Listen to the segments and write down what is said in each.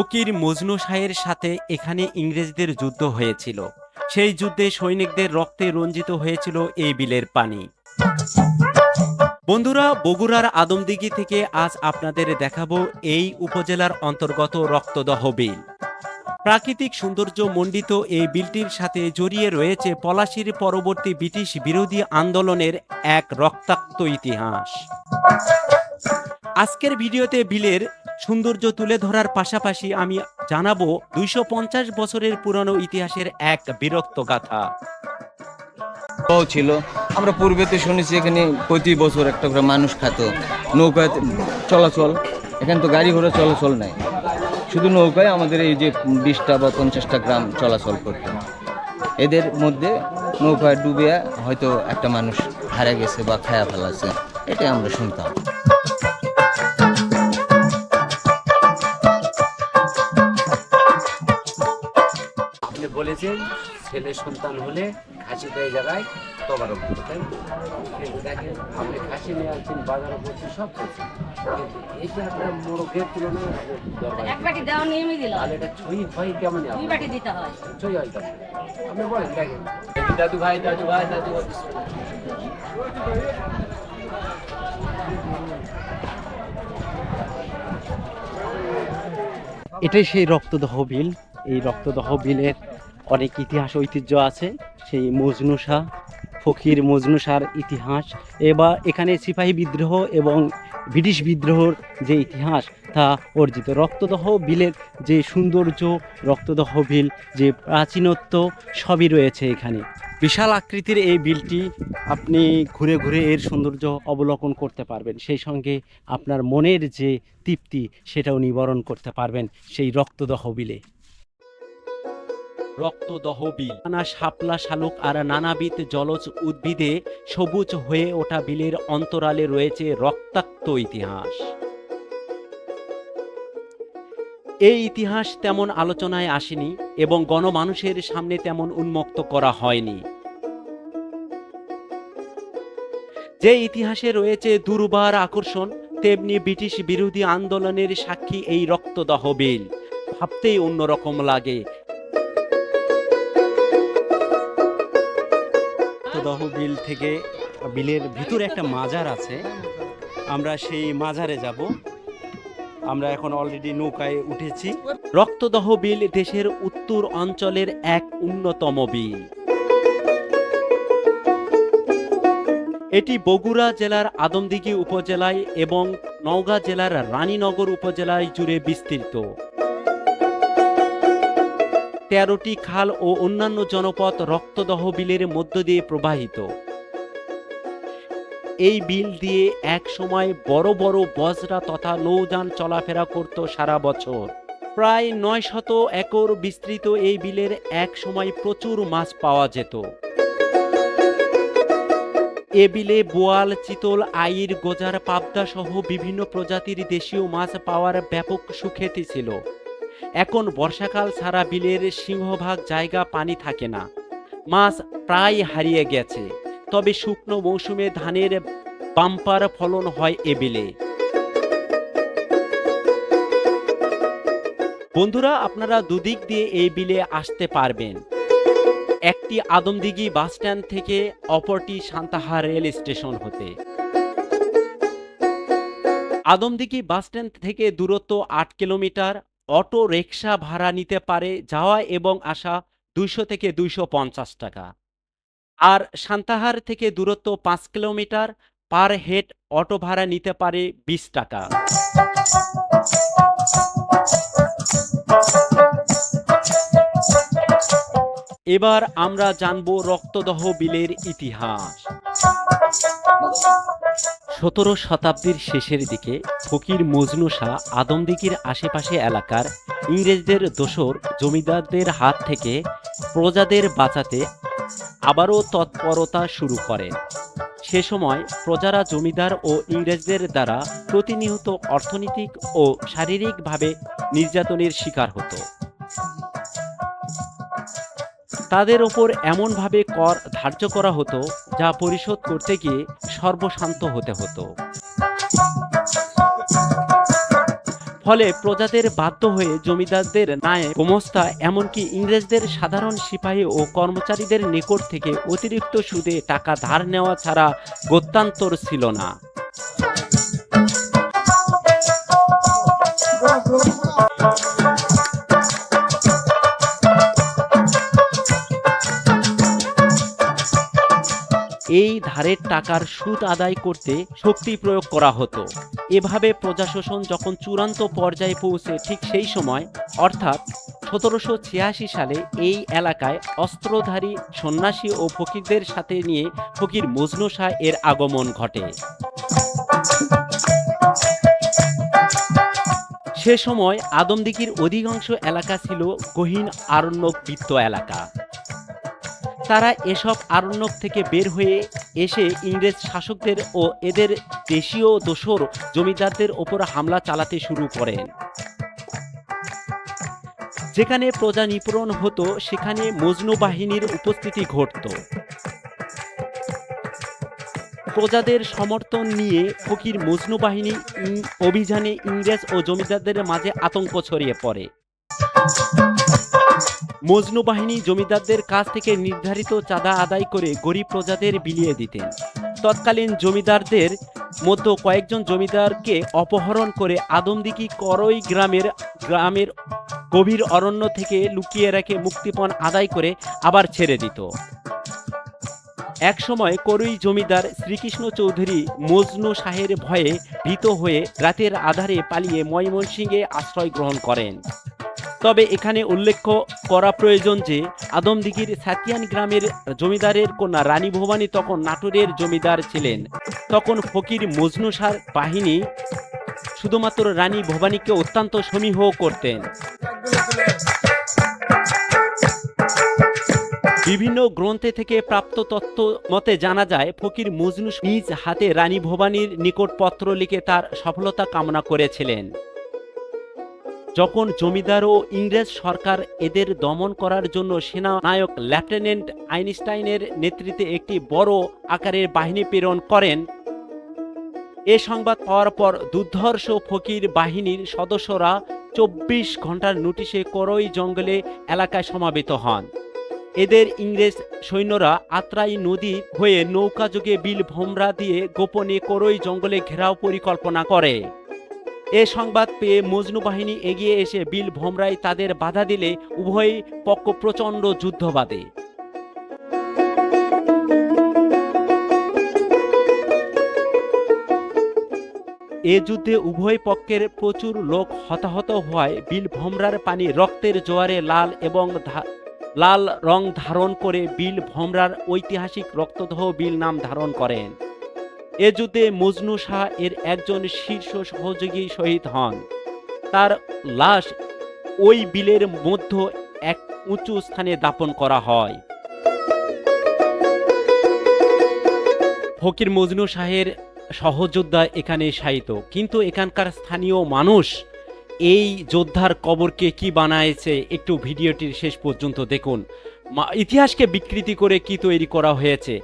ফকির মজনু শাহের সাথে এখানে ইংরেজদের যুদ্ধ হয়েছিল। সেই যুদ্ধে সৈনিকদের রক্তে রঞ্জিত হয়েছিল এই বিলের পানি। বন্ধুরা, বগুড়ার আদমদিঘি থেকে আজ আপনাদের দেখাবো এই উপজেলার অন্তর্গত রক্তদহ বিল। প্রাকৃতিক সৌন্দর্য মণ্ডিত এই বিলটির সাথে জড়িয়ে রয়েছে পলাশির পরবর্তী ব্রিটিশ বিরোধী আন্দোলনের এক রক্তাক্ত ইতিহাস। আজকের ভিডিওতে বিলের সৌন্দর্য তুলে ধরার পাশাপাশি আমি জানাব দুইশো পঞ্চাশ বছরের পুরনো ইতিহাসের এক বিরক্ত গাথা। ছিল। আমরা পূর্বেতে শুনেছি এখানে প্রতি বছর একটা করে মানুষ খাতো। নৌকায় চলাচল, এখানে তো গাড়ি ঘোড়া চলাচল নাই। শুধু নৌকায় আমাদের এই যে বিশটা বা পঞ্চাশটা গ্রাম চলাচল করত। এদের মধ্যে নৌকায় ডুবে হয়তো একটা মানুষ হারা গেছে বা খায়া ফেলাছে, এটাই আমরা শুনতাম। বলেছেন ছেলে সন্তান হলে খাসি দেয় জায়গায় তবারক কিন্তু দেখেন আপনি খাসি নিয়ে আসছেন বাজারে করছেন সব করছেন। কিন্তু এসে আপনার মোরগের তুলনায় এক বাটি দেওয়া নিয়মই দিল। তাহলে এটা ছুঁই হয় কেমন দুই বাটি দিতে হয়। ছুঁই হয় কেমন? আপনি বলেন দেখেন। দাদু ভাই দাদু ভাই দাদু ভাই। এটাই সেই রক্তদহ বিল। এই রক্তদহ বিলের অনেক ইতিহাস ঐতিহ্য আছে। সেই মজনুষা ফকির মজনুষার ইতিহাস এবার এখানে সিপাহী বিদ্রোহ এবং ব্রিটিশ বিদ্রোহর যে ইতিহাস, তা অর্জিত। রক্তদহ বিলের যে সৌন্দর্য, রক্তদহ বিল যে প্রাচীনত্ব, সবই রয়েছে এখানে। বিশাল আকৃতির এই বিলটি আপনি ঘুরে ঘুরে এর সৌন্দর্য অবলোকন করতে পারবেন। সেই সঙ্গে আপনার মনের যে তৃপ্তি, সেটাও নিবারণ করতে পারবেন সেই রক্তদহ বিলে। রক্তদহ বিল। নানা শাপলা শালুক আর নানাবিধ জলজ উদ্ভিদে সবুজ হয়ে ওঠা বিলের অন্তরালে রয়েছে রক্তাক্ত ইতিহাস। এই ইতিহাস তেমন আলোচনায় আসেনি এবং গণমানুষের সামনে তেমন উন্মুক্ত করা হয়নি। যে ইতিহাসে রয়েছে দুর্বার আকর্ষণ, তেমনি ব্রিটিশ বিরোধী আন্দোলনের সাক্ষী এই রক্তদহ বিল। ভাবতেই অন্যরকম লাগে রক্তদহ বিল থেকে বিলের ভিতরে একটা মাজার আছে। আমরা সেই মাজারে যাব। আমরা এখন অলরেডি নৌকায় উঠেছি। রক্তদহ বিল দেশের উত্তর অঞ্চলের এক অন্যতম বিল। এটি বগুড়া জেলার আদমদিঘি উপজেলায় এবং নওগাঁ জেলার রানীনগর উপজেলায় জুড়ে বিস্তৃত। তেরোটি খাল ও অন্যান্য জনপথ রক্তদহ বিলের মধ্য দিয়ে প্রবাহিত। এই বিল দিয়ে এক সময় বড় বড় বজরা তথা নৌযান চলাফেরা করত সারা বছর। প্রায় নয় শত একর বিস্তৃত এই বিলের এক সময় প্রচুর মাছ পাওয়া যেত। এ বিলে বোয়াল, চিতল, আইর, গোজার, পাবদা সহ বিভিন্ন প্রজাতির দেশীয় মাছ পাওয়ার ব্যাপক সুখ্যাতি ছিল। এখন বর্ষাকাল ছাড়া বিলের সিংহভাগ জায়গা পানি থাকে না। মাছ প্রায় হারিয়ে গেছে। তবে শুকনো মৌসুমে ধানের বাম্পার ফলন হয় এ বিলে। বন্ধুরা, আপনারা দুদিক দিয়ে এই বিলে আসতে পারবেন। একটি আদমদিঘি বাস স্ট্যান্ড থেকে অপরটি সান্তাহার রেল স্টেশন হতে। আদমদিঘি বাস স্ট্যান্ড থেকে দূরত্ব আট কিলোমিটার অটো রিক্সা ভাড়া নিতে পারে যাওয়া এবং আসা দুইশো থেকে দুইশো পঞ্চাশ টাকা। আর সান্তাহার থেকে দূরত্ব পাঁচ কিলোমিটার, পার হেড অটো ভাড়া নিতে পারে বিশ টাকা। এবার আমরা জানব রক্তদহ বিলের ইতিহাস। সতেরো শতাব্দীর শেষের দিকে ফকির মজনু শাহ আদমদিঘির আশেপাশে এলাকার ইংরেজদের দোসর জমিদারদের হাত থেকে প্রজাদের বাঁচাতে আবারও তৎপরতা শুরু করেন। সে সময় প্রজারা জমিদার ও ইংরেজদের দ্বারা প্রতিনিয়ত অর্থনৈতিক ও শারীরিকভাবে নির্যাতনের শিকার হতো। তাদের ওপর এমনভাবে কর ধার্য করা হতো যা পরিশোধ করতে গিয়ে সর্বশান্ত হতে হতো। ফলে প্রজাদের বাধ্য হয়ে জমিদারদের নায়ে গোমস্তা এমনকি ইংরেজদের সাধারণ সিপাহী ও কর্মচারীদের নিকট থেকে অতিরিক্ত সুদে টাকা ধার নেওয়া ছাড়া গত্যান্তর ছিল না। এই ধারের টাকার সুদ আদায় করতে শক্তি প্রয়োগ করা হতো। এভাবে প্রজাশোষণ যখন চূড়ান্ত পর্যায়ে পৌঁছে ঠিক সেই সময়, অর্থাৎ সতেরোশো ছিয়াশি সালে এই এলাকায় অস্ত্রধারী সন্ন্যাসী ও ফকিরদের সাথে নিয়ে ফকির মজনু শাহ এর আগমন ঘটে। সে সময় আদমদিঘির অধিকাংশ এলাকা ছিল গহীন আরণ্যকবৃত্ত এলাকা। তারা এসব আরণ্যক থেকে বের হয়ে এসে ইংরেজ শাসকদের ও এদের দেশীয় দোসর জমিদারদের ওপর হামলা চালাতে শুরু করেন। যেখানে প্রজা নিপূরণ হতো, সেখানে মজনু বাহিনীর উপস্থিতি ঘটত। প্রজাদের সমর্থন নিয়ে ফকির মজনু বাহিনী অভিযানে ইংরেজ ও জমিদারদের মাঝে আতঙ্ক ছড়িয়ে পড়ে। মজনু বাহিনী জমিদারদের কাছ থেকে নির্ধারিত চাঁদা আদায় করে গরিব প্রজাদের বিলিয়ে দিতেন। তৎকালীন জমিদারদের মধ্যে কয়েকজন জমিদারকে অপহরণ করে আদমদিঘি করই গ্রামের গ্রামের গভীর অরণ্য থেকে লুকিয়ে রেখে মুক্তিপণ আদায় করে আবার ছেড়ে দিত। একসময় করই জমিদার শ্রীকৃষ্ণ চৌধুরী মজনু শাহের ভয়ে ভীত হয়ে রাতের আধারে পালিয়ে ময়মনসিংহে আশ্রয় গ্রহণ করেন। তবে এখানে উল্লেখ করা প্রয়োজন যে আদমদিঘির সাতিয়ান গ্রামের জমিদারের কন্যা রানী ভবানী তখন নাটোরের জমিদার ছিলেন। তখন ফকির মজনুসার বাহিনী শুধুমাত্র রানী ভবানীকে অত্যন্ত সমীহ করতেন। বিভিন্ন গ্রন্থে থেকে প্রাপ্ত তথ্য মতে জানা যায়, ফকির মজনু নিজ হাতে রানী ভবানীর নিকট পত্র লিখে তার সফলতা কামনা করেছিলেন। যখন জমিদার ও ইংরেজ সরকার এদের দমন করার জন্য সেনানায়ক লেফটেন্যান্ট আইনস্টাইনের নেতৃত্বে একটি বড় আকারের বাহিনী প্রেরণ করেন, এ সংবাদ পাওয়ার পর দুর্ধর্ষ ফকির বাহিনীর সদস্যরা চব্বিশ ঘণ্টার নোটিশে করই জঙ্গলে এলাকায় সমাবেত হন। এদের ইংরেজ সৈন্যরা আত্রাই নদী হয়ে নৌকা যোগে বিল ভোমরা দিয়ে গোপনে করই জঙ্গলে ঘেরাও পরিকল্পনা করে। এ সংবাদ পেয়ে মজনু বাহিনী এগিয়ে এসে বিল ভোমরায় তাদের বাধা দিলে উভয় পক্ষ প্রচণ্ড যুদ্ধ বাঁধে এ যুদ্ধে উভয় পক্ষের প্রচুর লোক হতাহত হওয়ায় বিল ভোমরার পানি রক্তের জোয়ারে লাল এবং লাল রং ধারণ করে বিল ভোমরার ঐতিহাসিক রক্তদহ বিল নাম ধারণ করেন। এ যুদ্ধে মজনু শাহ এর একজন শীর্ষ সহযোগী শহীদ হন। তার লাশ ওই বিলের মধ্য এক উঁচু স্থানে দাপন করা হয়। ফকির মজনু শাহের সহযোদ্ধা এখানে শায়িত। কিন্তু এখানকার স্থানীয় মানুষ এই যোদ্ধার কবরকে কি বানায়েছে একটু ভিডিওটির শেষ পর্যন্ত দেখুন। ইতিহাসকে বিকৃতি করে কি তৈরি করা হয়েছে?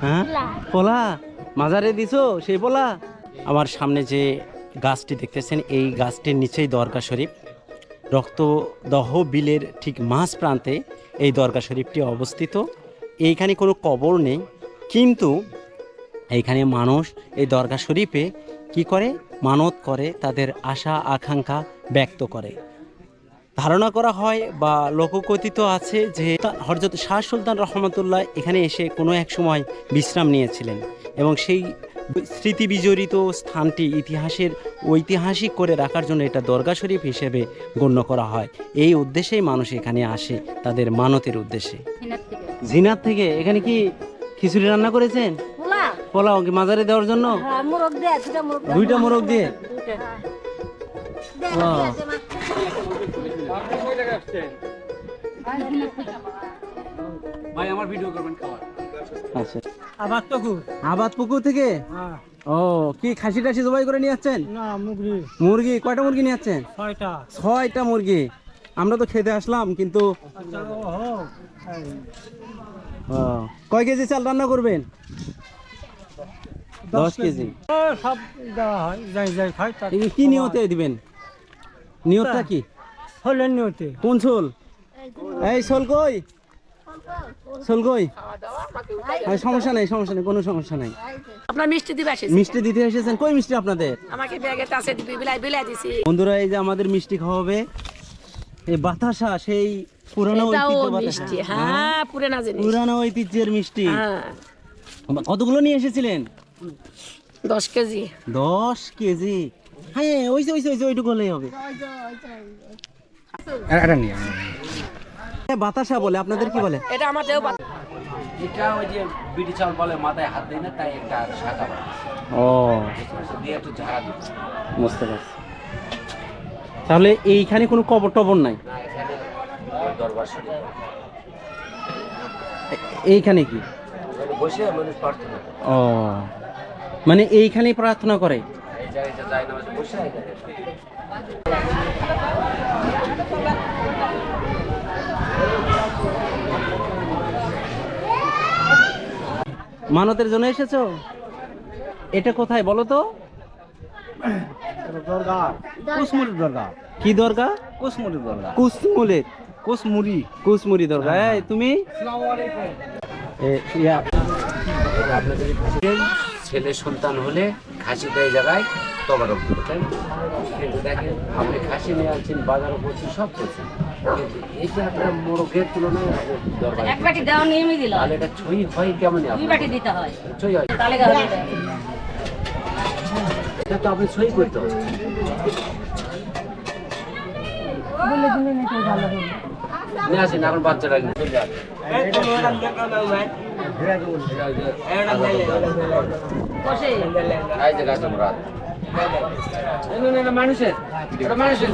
হ্যাঁ? পোলা। মাজারে দিছো? সেই পোলা? আমার সামনে যে গাছটি দেখতেছেন এই গাছটির নিচেই দরগা শরীফ। রক্তদহ বিলের ঠিক মাঝ প্রান্তে এই দরগা শরীফটি অবস্থিত। এইখানে কোনো কবর নেই। কিন্তু এইখানে মানুষ এই দরগা শরীফে কি করে? মানত করে তাদের আশা আকাঙ্ক্ষা ব্যক্ত করে। ধারণা করা হয় বা লোককথিত আছে যে হরজত শাহ সুলতান রহমতুল্লাহ এখানে এসে কোনো এক সময় বিশ্রাম নিয়েছিলেন এবং সেই স্মৃতি বিজড়িত স্থানটি ইতিহাসের ঐতিহাসিক করে রাখার জন্য এটা দরগা শরীফ হিসেবে গণ্য করা হয়। এই উদ্দেশ্যেই মানুষ এখানে আসে তাদের মানতের উদ্দেশ্যে। এনার থেকে। এখানে কি খিচুড়ি রান্না করেছেন? পোলা পোলাও কি মাজারে দেওয়ার জন্য? হ্যাঁ। দুইটা মোরগ দিয়ে। দুইটা। দে, ও। দে, দে, আচ্ছা। আবাদ পুকুর। আবাদ পুকুর থেকে? ও কি খাসি টাসি জবাই করে নিয়ে যাচ্ছেন না মুগরি মুরগি কয়টা মুরগি নিয়ে যাচ্ছেন ছয়টা। ছয়টা মুরগি। আমরা তো খেতে আসলাম কিন্তু আচ্ছা কয় কেজি চাল রান্না করবেন? দশ কেজি। সব দেওয়া হয় যাই যাই খাই কি নিয়তে দিবেন? নিয়তটা কি? হলেন নিয়তে কোন সোল এই সোল কই? সোল কই? সমস্যা নেই সমস্যা নেই কোনো সমস্যা নেই। আপনার মিষ্টি দিবে আসে মিষ্টি দিতে এসেছেন? কই মিষ্টি আপনাদের? আমাকে ব্যাগে তাসে দিবি বিলাই বিলাই দিছি। বন্ধুরা এই যে আমাদের মিষ্টি খাওয়াবে এই বাতাসা সেই পুরানো ঐতিহ্য মিষ্টি হ্যাঁ পুরানা জিনিস। পুরানো ঐতিহ্যের মিষ্টি। হ্যাঁ। কতগুলো নিয়ে এসেছিলেন? দশ কেজি। দশ কেজি? হ্যাঁ ওই যে ওই যে ওইটুকু হলেই হবে। এ, বাতাসা বলে আপনাদের কি বলে? এটা আমাদের এটা ওই যে বিড়ি চাল বলে মাথায় হাত দেয় না তাই একটা শাখা ও। দিয়ে একটু ঝাড়া দিচ্ছে। বুঝতে পারছি। তাহলে এইখানে কোনো কবর টবর নাই? দরবার শরীফ। এইখানে কি? বসে মানুষ প্রার্থনা ও। মানে এইখানেই প্রার্থনা করে? এই যায় না বসে মানতের জন্য এসেছ? এটা কোথায় বলো তো? কুসমুরির দরগা কি দরগা কুসমুরি দরগা কুসমুলের কুসমুরি। কুসমুরি দরগা এই তুমি? এ, ছেলে সন্তান হলে খাসি দেয় জায়গায় তবারক দিল তাই না? কিন্তু দেখেন আপনি খাসি নিয়ে আনছেন বাজারে করছেন সব করছেন কিন্তু এই যে আপনার মোরগের তুলনায় আপনার এক বাটি দেওয়া নিয়মই দিল তাহলে এটা ছই হয় কেমন দুই বাটি দিতে হয় ছই হয় তাহলে এটা তো আপনি ছই করতে হবে নিয়ে আসেন এখন না মানুষের মানুষের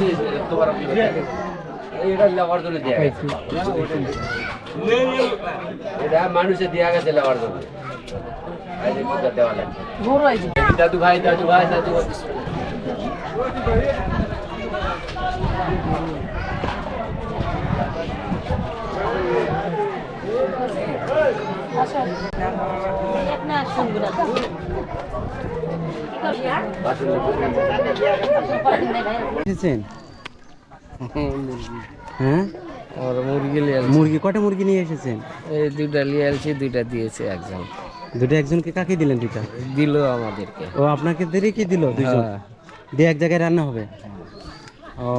এটা লেবার জন্য দেওয়া গেছে এটা মানুষের দেওয়া গেছে লেবার জন্য দাদু ভাই দাদু ভাই দাদু ভাই না শুনব না এসেছেন হ্যাঁ? আর মুরগি কটা মুরগি নিয়ে এসেছেন? এই দুইটা দুইটা দিয়েছে একজন। দুটো একজনকে কাকে দিলেন দুটা দিল আমাদেরকে। ও আপনাকে দেরি কি দিল হ্যাঁ। দিয়ে এক জায়গায় রান্না হবে? ও।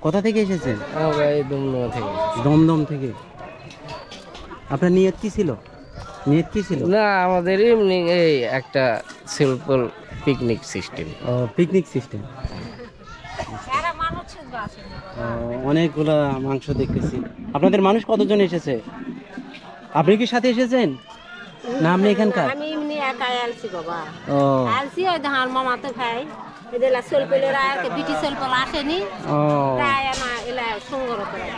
কোথা থেকে এসেছেন? আমরা এই দুমনো থেকে। দমদম থেকে। আপনার নিয়ত কি ছিল? নিয়ত কি ছিল? না আমাদের এমনি এই একটা সিম্পল পিকনিক সিস্টেম ও পিকনিক সিস্টেম অনেকগুলা মাংস দেখতেছি। আপনাদের মানুষ কতজন এসেছে? আপনি কি সাথে এসেছেন? না আপনি এখানকার? আমি এমনি একাই আলছি বাবা। ও। আলছি ওই ধান মামা তো ভাই এদের সলপেলের আর বিটি সলপল আসেনি। ও। তাই আমার এলা সঙ্গর করে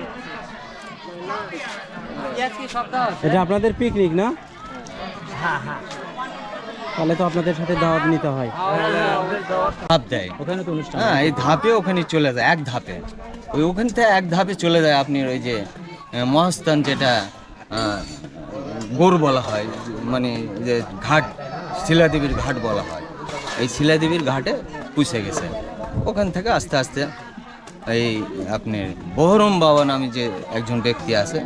এটা আপনাদের পিকনিক না? তাহলে তো আপনাদের সাথে দাওয়াত নিতে হয়। ধাপ দেয়। ওখানে তো অনুষ্ঠান। হ্যাঁ এই ধাপে ওখানে চলে যায় এক ধাপে। ওই ওখান থেকে এক ধাপে চলে যায় আপনি ওই যে মহাস্থান যেটা গোর বলা হয় মানে যে ঘাট শিলাদেবীর ঘাট বলা হয়। এই শিলাদেবীর ঘাটে পুষে গেছে। ওখান থেকে আস্তে আস্তে এই আপনার বহরম বাবা নামে যে একজন ব্যক্তি আছে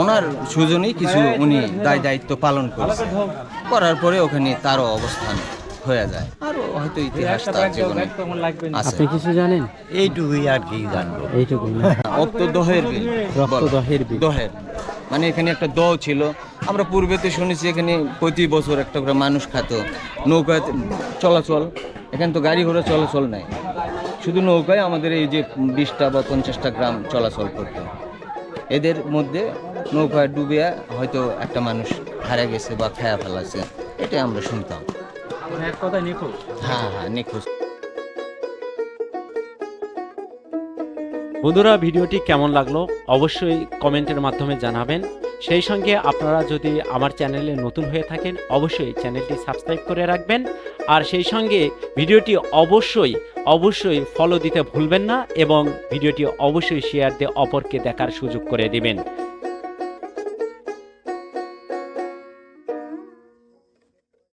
ওনার সুজনেই কিছু উনি দায় দায়িত্ব পালন করেছে করার পরে ওখানে তারও অবস্থান হয়ে যায়। আরও হয়তো ইতিহাস তার জীবনে আপনি কিছু জানেন? এইটুকুই আর কি জানব। এইটুকু রক্ত দহের বিল রক্ত দহের বিল। দহের। মানে এখানে একটা দ ছিল। আমরা পূর্বেতে শুনেছি এখানে প্রতি বছর একটা করে মানুষ খাতো। নৌকায় চলাচল। এখানে তো গাড়ি ঘোড়া চলাচল নাই। শুধু নৌকায় আমাদের এই যে বিশটা বা পঞ্চাশটা গ্রাম চলাচল করতো। এদের মধ্যে নৌকায় ডুবে হয়তো একটা মানুষ হারা গেছে বা খেয়া ফেলাছে এটাই আমরা শুনতাম। হ্যাঁ হ্যাঁ নিখোঁজ। বন্ধুরা ভিডিওটি কেমন লাগল অবশ্যই কমেন্টের মাধ্যমে জানাবেন। সেই সঙ্গে আপনারা যদি আমার চ্যানেলে নতুন হয়ে থাকেন অবশ্যই চ্যানেলটি সাবস্ক্রাইব করে রাখবেন। আর সেই সঙ্গে ভিডিওটি অবশ্যই অবশ্যই ফলো দিতে ভুলবেন না এবং ভিডিওটি অবশ্যই শেয়ার দিয়ে অপরকে দেখার সুযোগ করে দিবেন।